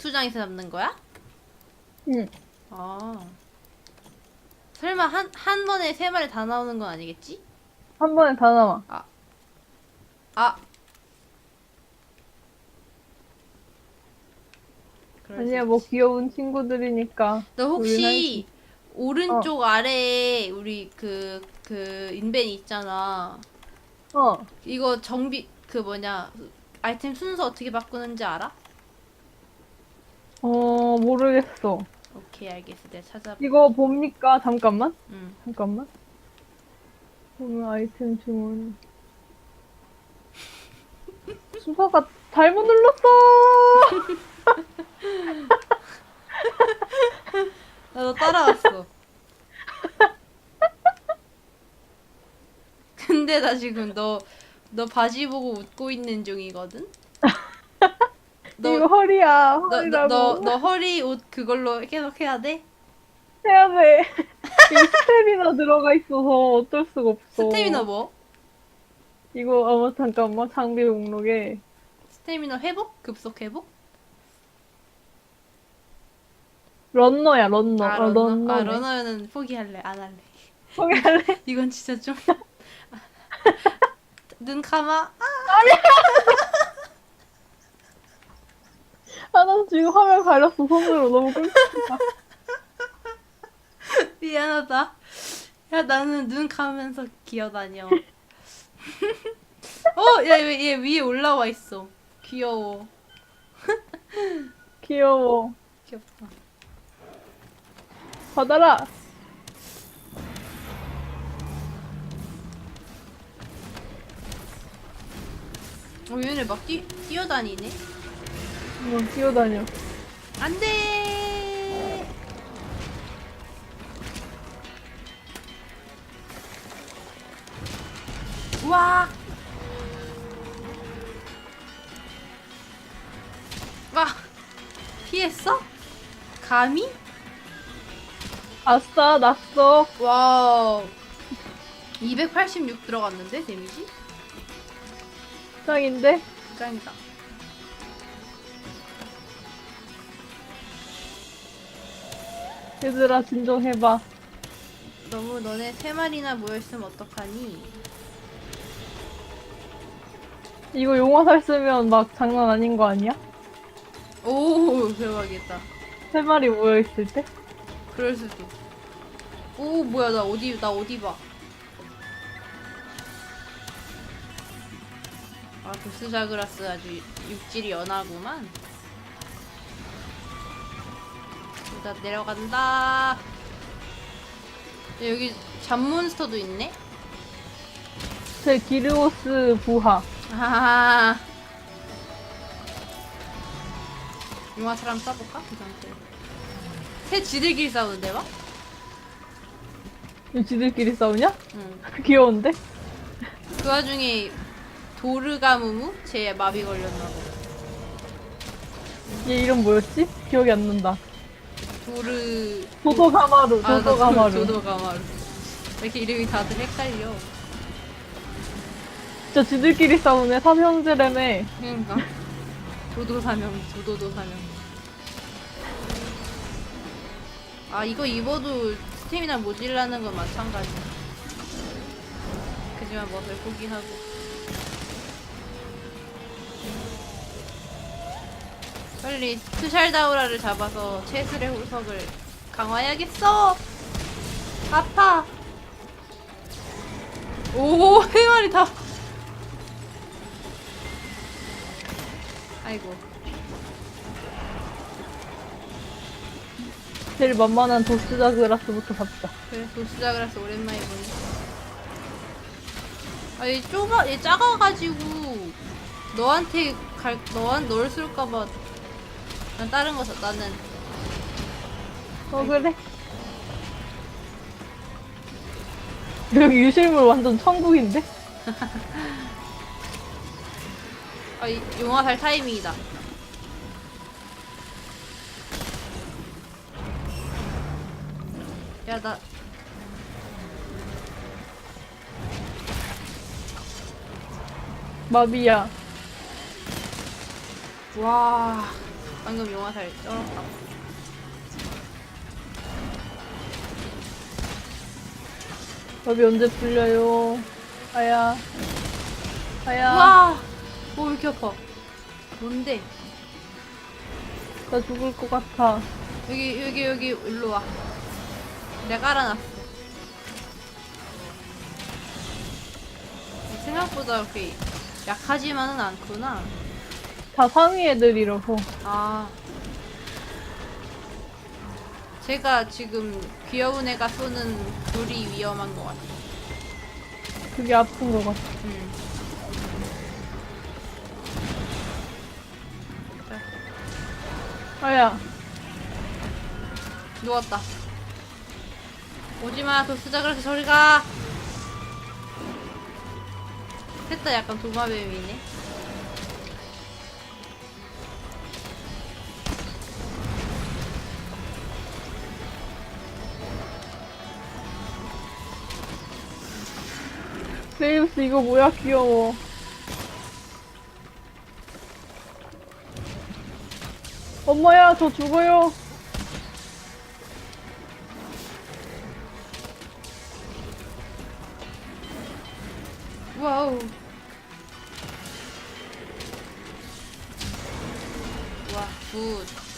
격투장에서 잡는 거야? 응. 아. 설마 한, 한 번에 세 마리 다 나오는 건 아니겠지? 한 번에 다 나와. 아. 그럴 아니야, 수뭐 있지. 귀여운 친구들이니까. 너 혹시 오른쪽 아래에 우리 그, 그 인벤이 있잖아. 어, 이거 정비, 그 뭐냐, 아이템 순서 어떻게 바꾸는지 알아? 어, 모르겠어. 오케이, 알겠어. 내가 찾아. 이거 봅니까? 잠깐만. 응. 잠깐만. 보면 아이템 주문. 순서가 잘못 눌렀어! 나도 따라왔어. 근데 나 지금 너, 너 바지 보고 웃고 있는 중이거든? 너, 이거 허리야, 너, 너, 허리라고. 너, 너 허리 옷 그걸로 계속 해야 돼? 해야 돼. 스텝이나 들어가 있어서 어쩔 수가 없어. 스태미너 뭐? 이거, 아마 잠깐만, 장비 목록에. 스태미너 회복? 급속 회복? 런너야, 런너. 아, 어, 러너? 런너네. 아, 러너는 포기할래. 안 할래. 포기할래? 이건 진짜 좀. 눈 감아. 아, 아, 나 지금 화면 가렸어, 손으로. 너무 끔찍 미안하다. 야, 나는 눈 감으면서 기어다녀. 어, 야, 얘, 얘 위에 올라와 있어. 귀여워. 귀여워. 귀엽다. 받아라! 어, 얘네 막 뛰, 뛰어다니네. 어, 뛰어다녀. 안 돼! 와! 와! 피했어? 감히? 아싸, 났어. 와우. 286 들어갔는데, 데미지? 짱인데? 짱이다. 얘들아, 진정해봐. 너무 너네 세 마리나 모여있으면 어떡하니? 이거 용화살 쓰면 막 장난 아닌 거 아니야? 오, 대박이다. 세 마리 모여 있을 때? 그럴 수도. 오, 뭐야, 나 어디, 나 어디 봐. 아, 도스자그라스 아주 육질이 연하구만. 나 내려간다. 야, 여기 잠몬스터도 있네? 제 기르오스 부하. 아. 용화사람 써볼까? 그 상태로. 새 지들끼리 싸우는데, 막? 이 지들끼리 싸우냐? 응. 귀여운데? 그 와중에 도르가무무? 쟤 마비 걸렸나 봐. 얘 이름 뭐였지? 기억이 안 난다. 도르. 도도가마루, 아, 나 도도가마루. 도- 도도가마루. 왜 이렇게 이름이 다들 헷갈려? 진짜 지들끼리 싸우네. 삼형제라며. 그러니까. 도도 사명, 도도도 사명. 아, 이거 입어도 스태미나 모질라는 건 마찬가지야. 그지만 멋을 포기하고. 빨리 스샬다우라를 잡아서 체술의 호석을 강화해야겠어! 아파! 오, 세 마리 다! 아이고. 제일 만만한 도스자그라스부터 잡자. 그래 도스자그라스 오랜만에 보네. 아얘 좁아 얘 작아가지고 너한테 갈 너한 널 쏠까봐 난 다른 거 사- 나는 어, 그래. 여기 유실물 완전 천국인데? 아 이- 용화 살 타이밍이다. 야 나 마비야. 와. 방금 용화살 쩔었다. 밥이 언제 풀려요? 아야. 아야. 우와! 오, 왜 이렇게 아파? 뭔데? 나 죽을 것 같아. 여기, 여기, 여기, 일로 와. 내가 깔아놨어. 생각보다 그렇게 약하지만은 않구나. 다 상위 애들이라서. 아. 제가 지금 귀여운 애가 쏘는 불이 위험한 것 같아. 그게 아픈 것 같아. 음. 아야. 누웠다. 오지마, 도스자 그렇게 저리 가! 셋다 약간 도마뱀이네. 세이브스 이거 뭐야 귀여워. 엄마야 저 죽어요. 와우. 와, 굿.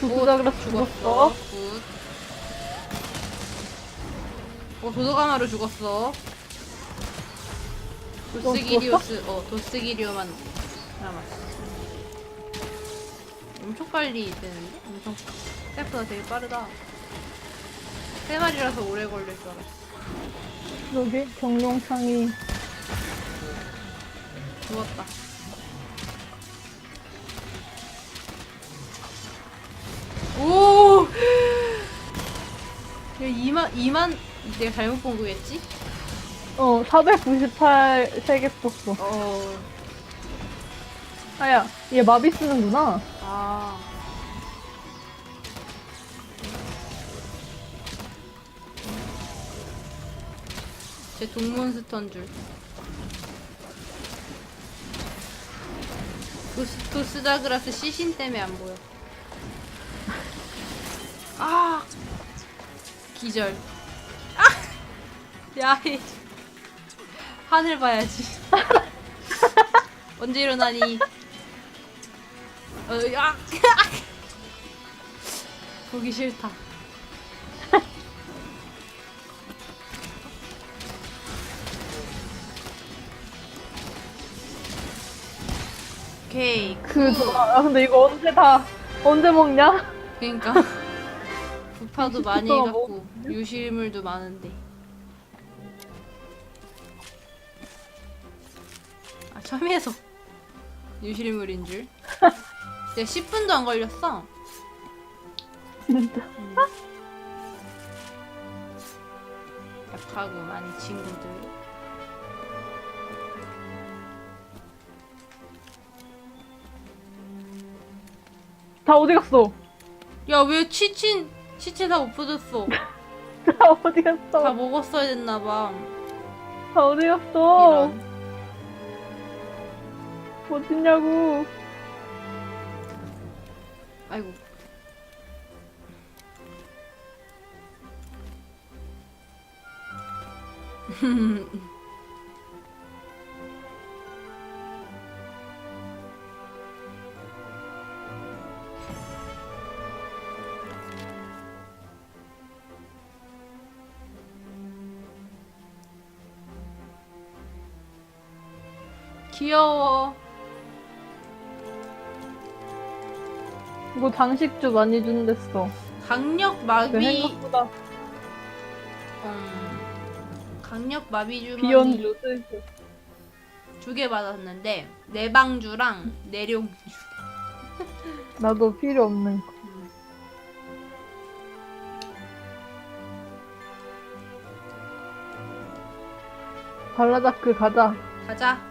도스자그라 죽었어. 굿. 어, 도도가마로 죽었어. 도스기리오스, 어, 도스기리오만 남았어. 엄청 빨리 되는데? 엄청, 생각보다 되게 빠르다. 세 마리라서 오래 걸릴 줄 알았어. 여기 경룡창이 죽었다. 오! 야, 2만, 2만, 내가 잘못 본 거겠지? 어 498 3개 썼어. 어, 아야 얘 마비 쓰는구나. 아. 제 동몬스터인 줄. 도스, 도스자그라스 시신 때문에 안 보여. 아! 기절. 아! 야, 이 하늘 봐야지. 언제 일어나니? 어, 야! 보기 싫다. 오케이. 그 저- 아, 근데 이거 언제 다 언제 먹냐? 그러니까 부파도 많이 또 해갖고 뭐- 유실물도 많은데. 아 참이해서 유실물인 줄. 내가 10분도 안 걸렸어. 진짜. 음. 약하고 많이 친구들. 다 어디 갔어? 야 왜 치친 치치 다못 부졌어? 다 어디 다 갔어? 먹었어야 됐나봐. 다 어디 갔어? 이런. 어딨냐고. 아이고. 귀여워. 이거 장식주 많이 준댔어. 강력 마비. 내 생각보다 음, 강력 마비 주머니 비연주 쓸두개 받았는데 내방주랑 내룡주. 나도 필요 없는 거. 발라다크 가자. 가자.